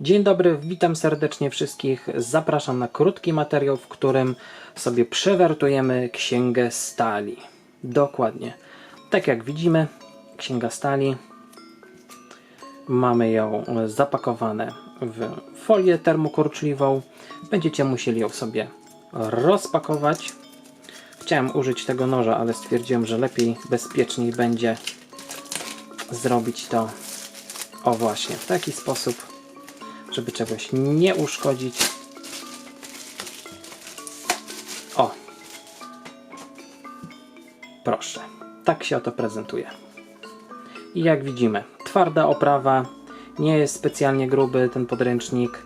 Dzień dobry, witam serdecznie wszystkich. Zapraszam na krótki materiał, w którym sobie przewertujemy księgę stali. Dokładnie. Tak jak widzimy, księga stali. Mamy ją zapakowane w folię termokurczliwą. Będziecie musieli ją sobie rozpakować. Chciałem użyć tego noża, ale stwierdziłem, że lepiej, bezpieczniej będzie zrobić to o właśnie w taki sposób, żeby czegoś nie uszkodzić. O! Proszę. Tak się oto prezentuje. I jak widzimy, twarda oprawa, nie jest specjalnie gruby ten podręcznik.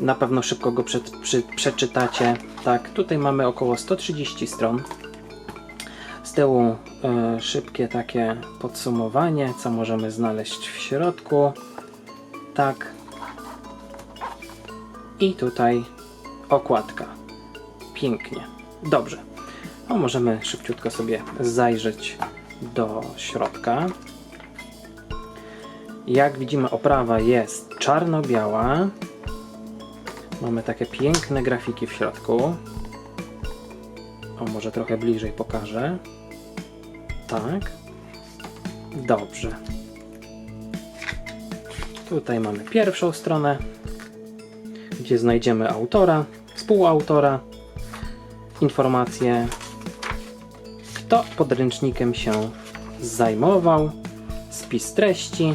Na pewno szybko go przed, przy, przeczytacie. Tak, tutaj mamy około 130 stron. Z tyłu e, szybkie takie podsumowanie, co możemy znaleźć w środku. Tak. I tutaj okładka. Pięknie. Dobrze. No, możemy szybciutko sobie zajrzeć do środka. Jak widzimy, oprawa jest czarno-biała. Mamy takie piękne grafiki w środku. O, może trochę bliżej pokażę. Tak. Dobrze. Tutaj mamy pierwszą stronę, gdzie znajdziemy autora, współautora, informacje, kto podręcznikiem się zajmował, spis treści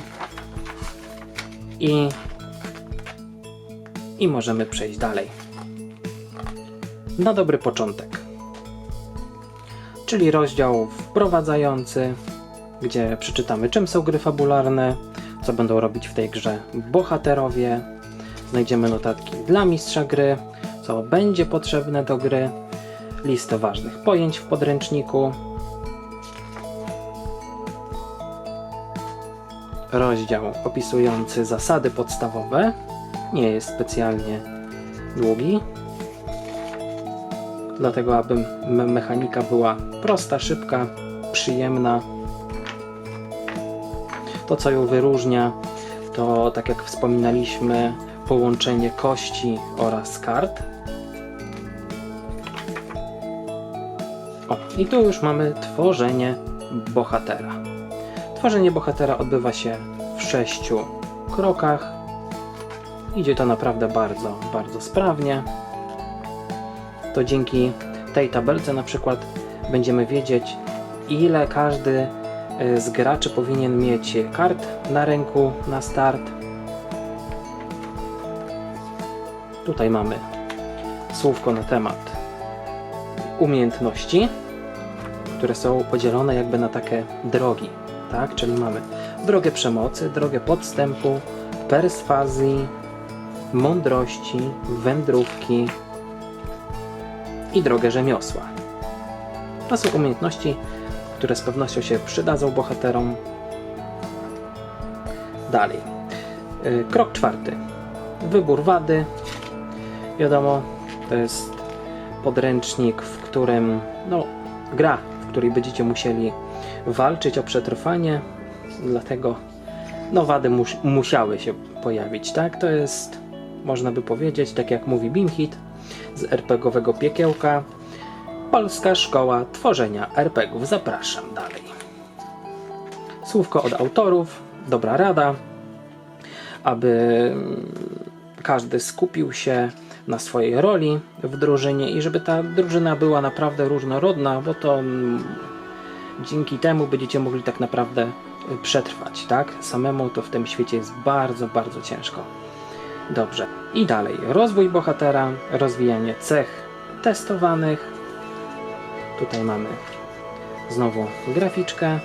i, i możemy przejść dalej. Na dobry początek czyli rozdział wprowadzający, gdzie przeczytamy czym są gry fabularne, co będą robić w tej grze bohaterowie. Znajdziemy notatki dla mistrza gry, co będzie potrzebne do gry, listę ważnych pojęć w podręczniku, rozdział opisujący zasady podstawowe, nie jest specjalnie długi, dlatego aby me- mechanika była prosta, szybka, przyjemna. To, co ją wyróżnia, to tak jak wspominaliśmy, połączenie kości oraz kart. O, i tu już mamy tworzenie bohatera. Tworzenie bohatera odbywa się w sześciu krokach. Idzie to naprawdę bardzo, bardzo sprawnie to dzięki tej tabelce na przykład będziemy wiedzieć, ile każdy y, z graczy powinien mieć kart na ręku na start. Tutaj mamy słówko na temat umiejętności, które są podzielone jakby na takie drogi, tak? Czyli mamy drogę przemocy, drogę podstępu, perswazji, mądrości, wędrówki, i drogę rzemiosła. To są umiejętności, które z pewnością się przydadzą bohaterom. Dalej. Y, Krok czwarty. Wybór wady. Wiadomo, to jest podręcznik, w którym, no, gra, w której będziecie musieli walczyć o przetrwanie, dlatego, no, wady mus musiały się pojawić, tak? To jest, można by powiedzieć, tak jak mówi Bimhit, z RPGowego piekiełka. Polska Szkoła Tworzenia RPGów. Zapraszam dalej. Słówko od autorów, dobra rada, aby każdy skupił się na swojej roli w drużynie i żeby ta drużyna była naprawdę różnorodna, bo to mm, dzięki temu będziecie mogli tak naprawdę y, przetrwać, tak? Samemu to w tym świecie jest bardzo, bardzo ciężko. Dobrze. I dalej. Rozwój bohatera, rozwijanie cech testowanych. Tutaj mamy znowu graficzkę.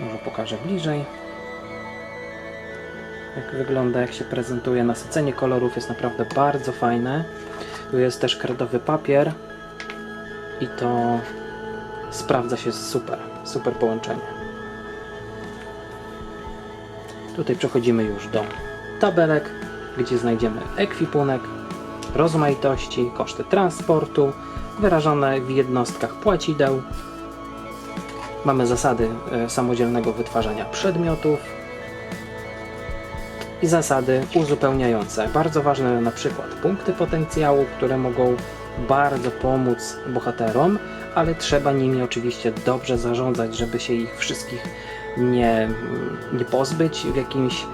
Może pokażę bliżej. Jak wygląda, jak się prezentuje. Nasycenie kolorów jest naprawdę bardzo fajne. Tu jest też kredowy papier. I to sprawdza się super. Super połączenie. Tutaj przechodzimy już do tabelek, gdzie znajdziemy ekwipunek, rozmaitości, koszty transportu, wyrażone w jednostkach płacideł. Mamy zasady e, samodzielnego wytwarzania przedmiotów, i zasady uzupełniające. Bardzo ważne na przykład punkty potencjału, które mogą bardzo pomóc bohaterom, ale trzeba nimi oczywiście dobrze zarządzać, żeby się ich wszystkich nie, nie pozbyć w jakimś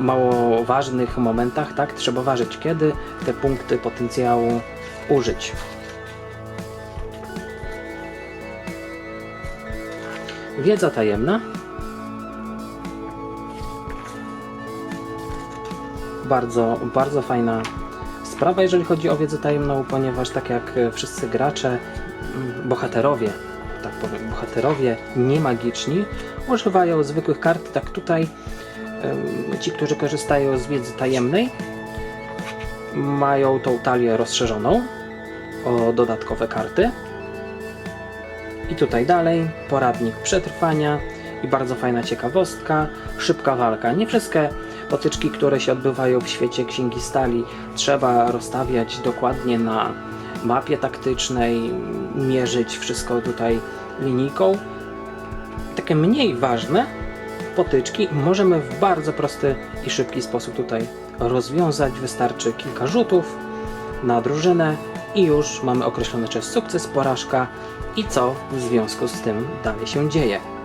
mało ważnych momentach, tak? Trzeba ważyć, kiedy te punkty potencjału użyć. Wiedza tajemna. Bardzo, bardzo fajna sprawa, jeżeli chodzi o wiedzę tajemną, ponieważ tak jak e, wszyscy gracze, mm, bohaterowie, tak powiem, bohaterowie niemagiczni używają zwykłych kart, tak tutaj ci, którzy korzystają z wiedzy tajemnej, mają tą talię rozszerzoną o dodatkowe karty. I tutaj dalej poradnik przetrwania i bardzo fajna ciekawostka, szybka walka. Nie wszystkie potyczki, które się odbywają w świecie Księgi Stali trzeba rozstawiać dokładnie na mapie taktycznej, mierzyć wszystko tutaj linijką. Takie mniej ważne potyczki możemy w bardzo prosty i szybki sposób tutaj rozwiązać. Wystarczy kilka rzutów na drużynę i już mamy określony jest sukces, porażka i co w związku z tym dalej się dzieje.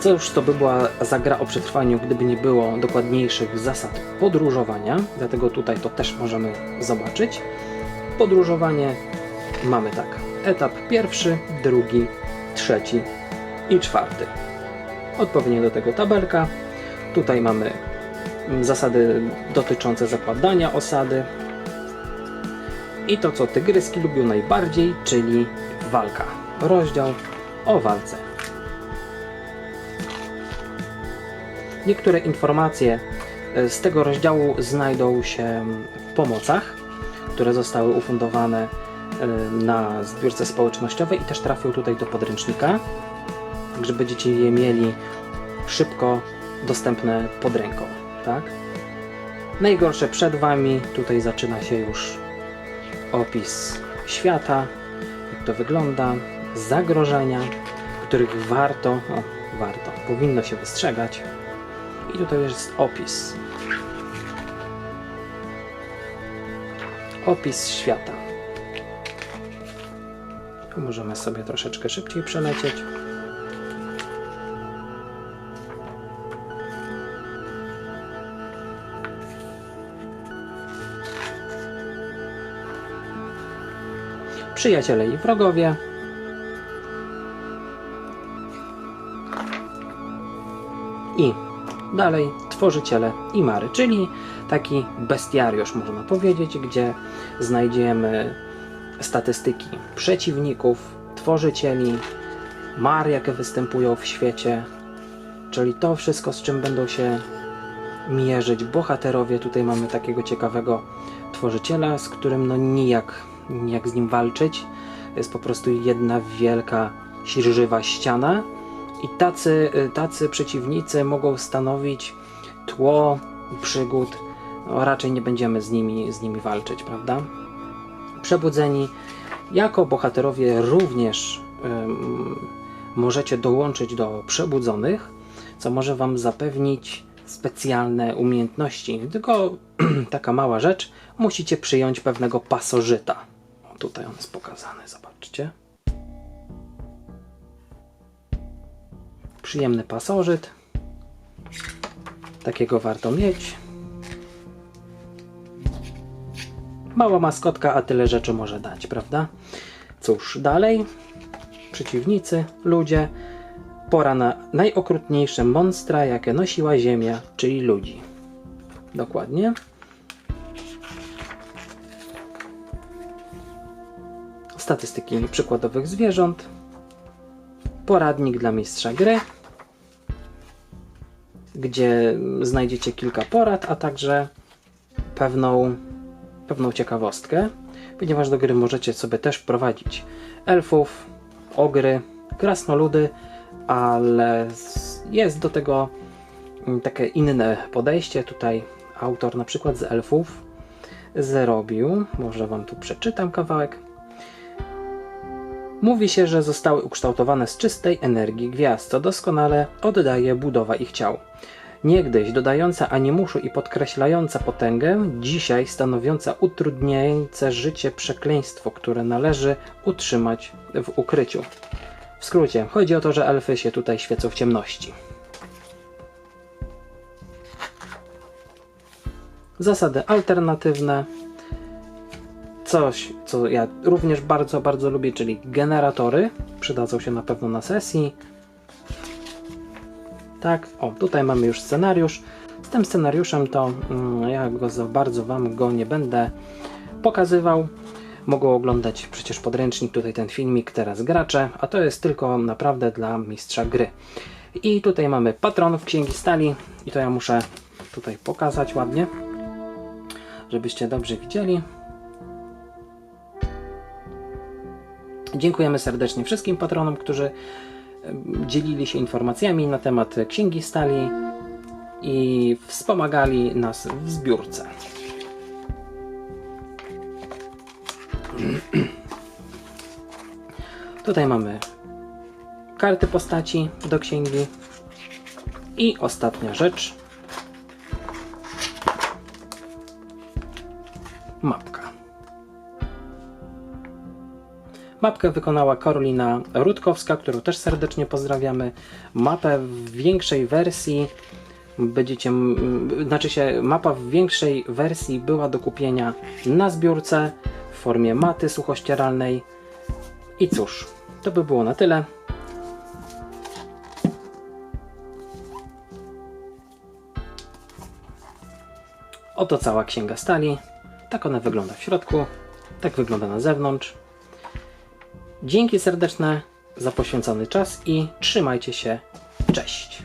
Cóż to by była za gra o przetrwaniu, gdyby nie było dokładniejszych zasad podróżowania, dlatego tutaj to też możemy zobaczyć. Podróżowanie mamy tak, etap pierwszy, drugi, trzeci i czwarty. Odpowiednio do tego tabelka. Tutaj mamy zasady dotyczące zakładania osady i to, co tygryski lubią najbardziej, czyli walka. Rozdział o walce. Niektóre informacje e, z tego rozdziału znajdą się w pomocach, które zostały ufundowane e, na zbiórce społecznościowej i też trafią tutaj do podręcznika, także będziecie je mieli szybko dostępne pod ręką. Tak? Najgorsze przed Wami, tutaj zaczyna się już opis świata, jak to wygląda, zagrożenia, których warto, o, warto, powinno się wystrzegać. I tutaj jest opis. Opis świata. Możemy sobie troszeczkę szybciej przelecieć. Przyjaciele i wrogowie. Dalej tworzyciele i mary, czyli taki bestiariusz, można powiedzieć, gdzie znajdziemy statystyki przeciwników, tworzycieli, mar, jakie występują w świecie, czyli to wszystko, z czym będą się mierzyć bohaterowie. Tutaj mamy takiego ciekawego tworzyciela, z którym no nijak, nijak z nim walczyć. Jest po prostu jedna wielka, sirżywa ściana. I tacy, tacy przeciwnicy mogą stanowić tło przygód. No, raczej nie będziemy z nimi, z nimi walczyć, prawda? Przebudzeni jako bohaterowie również możecie dołączyć do przebudzonych, co może Wam zapewnić specjalne umiejętności. Tylko taka mała rzecz, musicie przyjąć pewnego pasożyta. O, tutaj on jest pokazany, zobaczcie. Przyjemny pasożyt. Takiego warto mieć. Mała maskotka, a tyle rzeczy może dać, prawda? Cóż, dalej. Przeciwnicy, ludzie. Pora na najokrutniejsze monstra, jakie nosiła Ziemia, czyli ludzi. Dokładnie. Statystyki przykładowych zwierząt. Poradnik dla mistrza gry, gdzie znajdziecie kilka porad, a także pewną, pewną ciekawostkę, ponieważ do gry możecie sobie też wprowadzić elfów, ogry, krasnoludy, ale jest do tego takie inne podejście. Tutaj autor na przykład z elfów zrobił, może wam tu przeczytam kawałek. Mówi się, że zostały ukształtowane z czystej energii gwiazd, co doskonale oddaje budowa ich ciał. Niegdyś dodająca animuszu i podkreślająca potęgę, dzisiaj stanowiąca utrudniające życie przekleństwo, które należy utrzymać w ukryciu. W skrócie, chodzi o to, że elfy się tutaj świecą w ciemności. Zasady alternatywne. Coś, co ja również bardzo, bardzo lubię, czyli generatory. Przydadzą się na pewno na sesji. Tak, o, tutaj mamy już scenariusz. Z tym scenariuszem to mm, ja go za bardzo Wam go nie będę pokazywał. Mogą oglądać przecież podręcznik, tutaj ten filmik, teraz gracze, a to jest tylko naprawdę dla mistrza gry. I tutaj mamy patronów Księgi Stali i to ja muszę tutaj pokazać ładnie, żebyście dobrze widzieli. Dziękujemy serdecznie wszystkim patronom, którzy dzielili się informacjami na temat Księgi Stali i wspomagali nas w zbiórce. Tutaj mamy karty postaci do księgi i ostatnia rzecz mapka. Mapkę wykonała Karolina Rutkowska, którą też serdecznie pozdrawiamy. Mapę w większej wersji będziecie, znaczy się mapa w większej wersji była do kupienia na zbiórce w formie maty suchościeralnej. I cóż, to by było na tyle. Oto cała księga stali. Tak ona wygląda w środku, tak wygląda na zewnątrz. Dzięki serdeczne za poświęcony czas i trzymajcie się. Cześć!